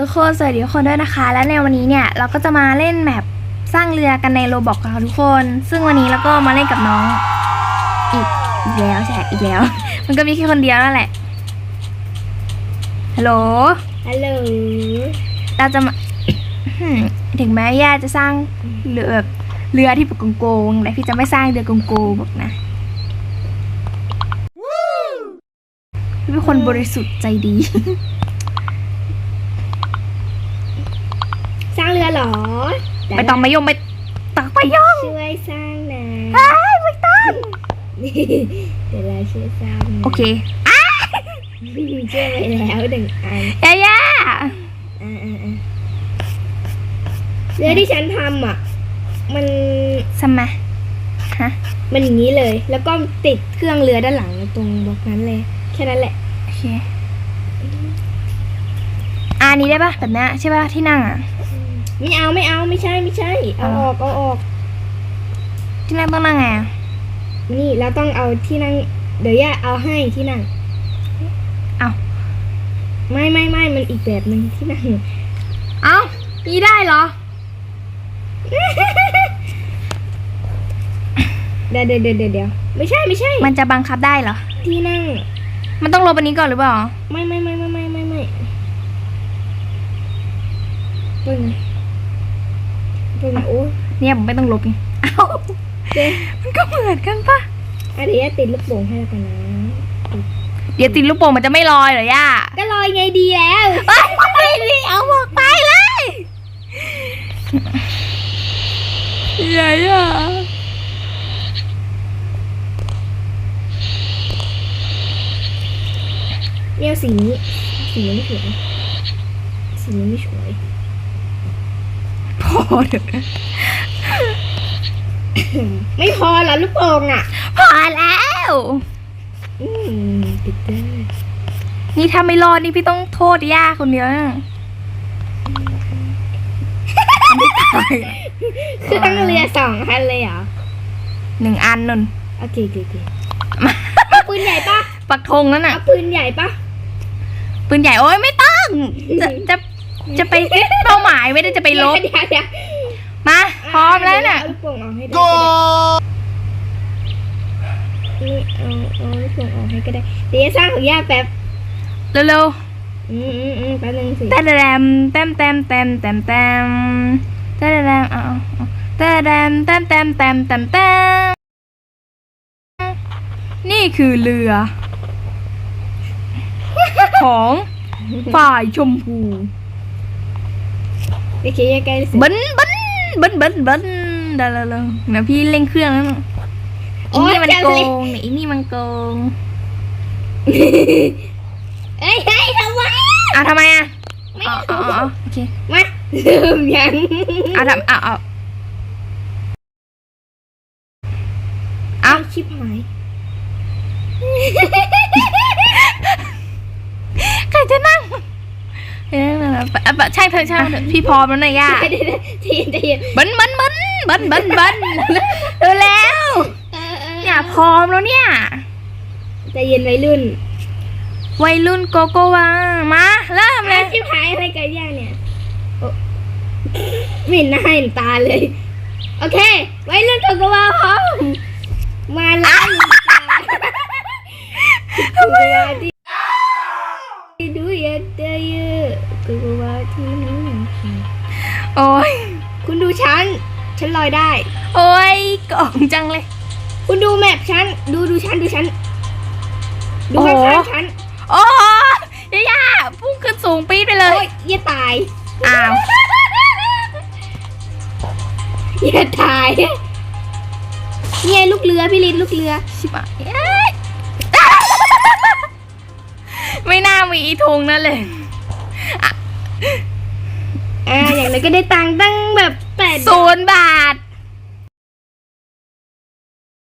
ทุกคนสวัสดีทุกคนด้วยนะคะ และในวันนี้เนี่ยเราก็จะมาเล่นแมปสร้างเรือกันในโรบอกกันค่ะทุกคน ซึ่งวันนี้เราก็มาเล่นกับน้อง อีกอีกแล้วใช่อีกแล้ว มันก็มีแค่คนเดียวนั่นแหละฮัลโหลฮัลโหลเราจะมาถึงแม้ย่าจะสร้างเรือแบบเรือที่แบบโกงๆแต่พี่จะไม่สร้างเรือโกงๆบอกนะพี่เป็นคนบริสุทธิ์ใจดี สร้าง เรือเหรอไปต้องมายงไปตักไปย่องช่วยสร้างนะเฮ้ยไม่ต้องเดี๋ยวเราช่วยสร้างโอเคช่วยไปแล้วหนึ่งอันย่าย่าอ่าอ่าอ่าเรือที่ฉันทำอะ มันสมาฮะมันอย่างนี้เลย แล้วก็ติดเครื่องเรือด้านหลังตรงบล็อกนั้นเลย แค่นั้นแหละโอเคอะอันนี้ได้ปะแบบเนี้ยใช่ปะที่นั่งอะ ไม่เอาไม่เอาไม่ใช่ไม่ใช่ เอาออกเอาออก ที่นั่งต้องนั่งไงอะนี่เราต้องเอาที่นั่ง เดี๋ยวย่าเอาให้ที่นั่ง เอาไม่ไม่ไม่มันอีกแบบหนึ่งที่นั่ง เอานี่ได้เหรอ เดี๋ยวเดี๋ยวเดี๋ยวเดี๋ยวไม่ใช่ไม่ใช่ มันจะบังคับได้เหรอ ที่นั่ง มันต้องลบอันนี้ก่อนหรือเปล่า ไม่ไม่ไม่ไม่ไม่ไม่ไม่ปึ้ง ปึ้งโอ้ยเนี่ยผมไม่ต้องลบไงเอาเจ๊มันก็เหมือนกันปะอะเดี๋ยวย่าติดลูกโป่งให้แล้วกันนะ เดี๋ยวติดลูกโป่งมันจะไม่ลอยเหรอย่าก็ลอยไงดีแล้วเอ้ยไม่ดีเอาหมวกไปเลยอย่าอย่าเนี่ยสีนี้สีนี้ไม่สวยสีนี้ไม่สวย พอเถอะไม่พอเหรอลูกโป่งอะ พอแล้วอืมติดได้นี่ถ้าไม่รอดนี่พี่ต้องโทษย่าคนเดียวนะไม่ตายเครื่องเรือสองอันเลยเหรอหนึ่งอันนนโอเคโอเคโอเคเอาปืนใหญ่ปะปักธงนั่นน่ะเอาปืนใหญ่ปะปืนใหญ่โอ้ยไม่ต้องจะจะ จะไปเป้าหมายไม่ได้จะไปลบ เดี๋ยวเดี๋ยวมาพร้อมแล้วน่ะ เอาลูกโป่งออกให้ได้ก็ได้นี่เอาเอาลูกโป่งออกให้ก็ได้ เดี๋ยวสร้างของย่าแป๊บ เร็วอืมอืมอืมแป๊บนึงสิ ๆแต้แดมแต้มแต้มแต้มแต้มแต้มแต้แดมเอาเอาเอาแต้แดมแต้มแต้มแต้มแต้มแต้มนี่คือเรือ ของฝ่ายชมพู โอเคย่าใกล้สิบันบันบันบันบันเดี๋ยวเดี๋ยวเดี๋ยวพี่เร่งเครื่องแล้วนะอีนี่มันโกงเนี่ยอีนี่มันโกงเอ้ยเฮ้ยทำไมเอาทำไมอะไม่อ๋ออ๋ออ๋อโอเคมาเริ่มยังเอาทำเอาเอาเอาชิบหายใครจะนั่งเฮ้ย นั่นน่ะปะปะใช่เถอะใช่เถอะพี่พร้อมแล้วนะย่าเดี๋ยวเดี๋ยวใจเย็นใจเย็นบันบันบันบันบันบันเร็วแล้วเออเออเนี่ยพร้อมแล้วเนี่ย ใจเย็นวัยรุ่นวัยรุ่นโกโกวามาเริ่มเลแล้ยวชิบหายอะไรกันย่าเนี่ยโอ๊ะไม่เห็นหน้าเห็นตาเลย โอเคไว้เรื่องตัวกวาพร้อมมาแล้วทำไมที่ดู โอ้ยคุณดูฉัน ฉันลอยได้ โอ้ยกล่องจังเลย คุณดูแมพฉัน ดูดูฉันดูฉัน ดูโอ้ข้าโหงๆฉัน โอ้ยย่าพุ่งขึ้นสูงปี๊ดไปเลโอ้ยยอย่าตายอ้าวอย่าตายเนี่ยลูกเรือพี่ลินลูกเรือ ชิบหายเอ้ยไม่น่ามีอีทงนั่นเลยอ่ อ่าอย่างไรก็ได้ตังค์ตั้งแบบแปดศูนย์บาท